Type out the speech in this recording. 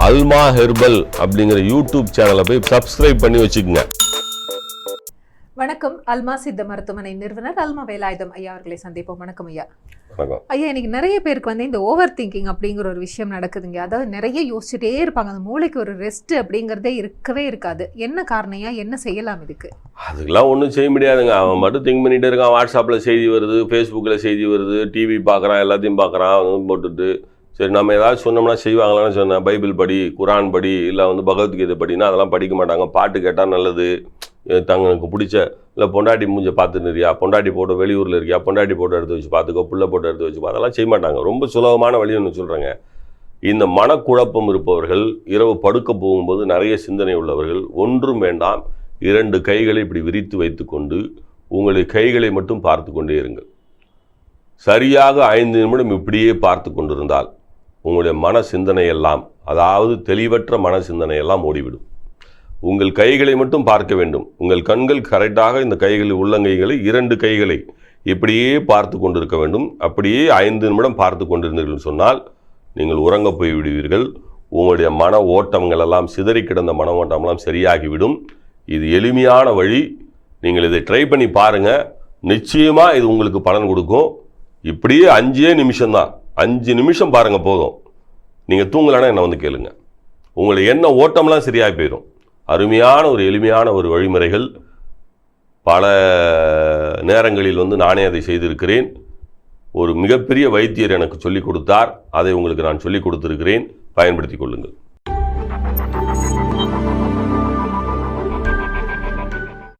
அல்மா herbal அப்படிங்கிற YouTube சேனலை போய் சப்ஸ்கிரைப் பண்ணி வச்சுக்கோங்க. வணக்கம். அல்மா சித்த மருத்துவமனை நிறுவனர் அல்மா வேலாயுதம் ஐயா அவர்களை சந்திப்போம். வணக்கம் ஐயா. ஐயா இன்னைக்கு நிறைய பேருக்கு வந்து இந்த ஓவர் திங்கிங் அப்படிங்கிற ஒரு விஷயம் நடக்குதுங்க. அதாவது நிறைய யோசிச்சுட்டே இருப்பாங்க. அந்த மூளைக்கு ஒரு ரெஸ்ட் அப்படிங்கிறதே இருக்கவே இருக்காது. என்ன காரணம் ஐயா? என்ன செய்யலாம் இதுக்கு? அதுக்கெல்லாம் ஒன்றும் செய்ய முடியாதுங்க. அவன் மட்டும் திங்க் பண்ணிகிட்டே இருக்கான். வாட்ஸ்அப்பில் செய்தி வருது ஃபேஸ்புக்கில் செய்தி வருது டிவி பார்க்குறான் எல்லாத்தையும் பார்க்குறான் போட்டுட்டு சரி நம்ம ஏதாவது சொன்னோம்னா செய்வாங்களான்னு சொன்னேன். பைபிள் படி குரான் படி இல்லை வந்து பகவத்கீதை படினா அதெல்லாம் படிக்க மாட்டாங்க. பாட்டு கேட்டால் நல்லது. தங்களுக்கு பிடிச்ச இல்லை பொண்டாட்டி மூஞ்ச பார்த்துட்டு இருக்கியா பொண்டாட்டி போட்டோ வெளியூரில் இருக்கியா? பொண்டாட்டி போட்டோ எடுத்து வச்சு பார்த்துக்கோ புள்ள போட்டோ எடுத்து வச்சு அதெல்லாம் செய்ய மாட்டாங்க. ரொம்ப சுலபமான வழி ஒன்று சொல்கிறாங்க இந்த மனக்குழப்பம் இருப்பவர்கள் இரவு படுக்க போகும்போது நிறைய சிந்தனை உள்ளவர்கள் ஒன்றும் வேண்டாம். இரண்டு கைகளை இப்படி விரித்து வைத்துக்கொண்டு உங்களுடைய கைகளை மட்டும் பார்த்து கொண்டே இருங்கள். சரியாக ஐந்து நிமிடம் இப்படியே பார்த்து கொண்டிருந்தால் உங்களுடைய மன சிந்தனையெல்லாம் அதாவது தெளிவற்ற மன சிந்தனையெல்லாம் ஓடிவிடும். உங்கள் கைகளை மட்டும் பார்க்க வேண்டும். உங்கள் கண்கள் கரெக்டாக இந்த கைகளை உள்ளங்கைகளை இரண்டு கைகளை இப்படியே பார்த்து கொண்டிருக்க வேண்டும். அப்படியே ஐந்து நிமிடம் பார்த்து கொண்டிருந்தீர்கள் சொன்னால் நீங்கள் உறங்க போய் விடுவீர்கள். உங்களுடைய மன ஓட்டங்கள் எல்லாம் சிதறி கிடந்த மன ஓட்டமெல்லாம் சரியாகிவிடும். இது எளிமையான வழி. நீங்கள் இதை ட்ரை பண்ணி பாருங்கள் நிச்சயமாக இது உங்களுக்கு பலன் கொடுக்கும். இப்படியே அஞ்சே நிமிஷம்தான். அஞ்சு நிமிஷம் பாருங்கள் போதும். நீங்கள் தூங்கலைன்னா என்னை வந்து கேளுங்க. உங்களை என்ன ஓட்டம்லாம் சரியாக போயிடும் அருமையான ஒரு எளிமையான ஒரு வழிமுறைகள். பல நேரங்களில் வந்து நானே அதை செய்திருக்கிறேன். ஒரு மிகப்பெரிய வைத்தியர் எனக்கு சொல்லிக் கொடுத்தார். அதை உங்களுக்கு நான் சொல்லிக் கொடுத்துருக்கிறேன். பயன்படுத்தி கொள்ளுங்கள்.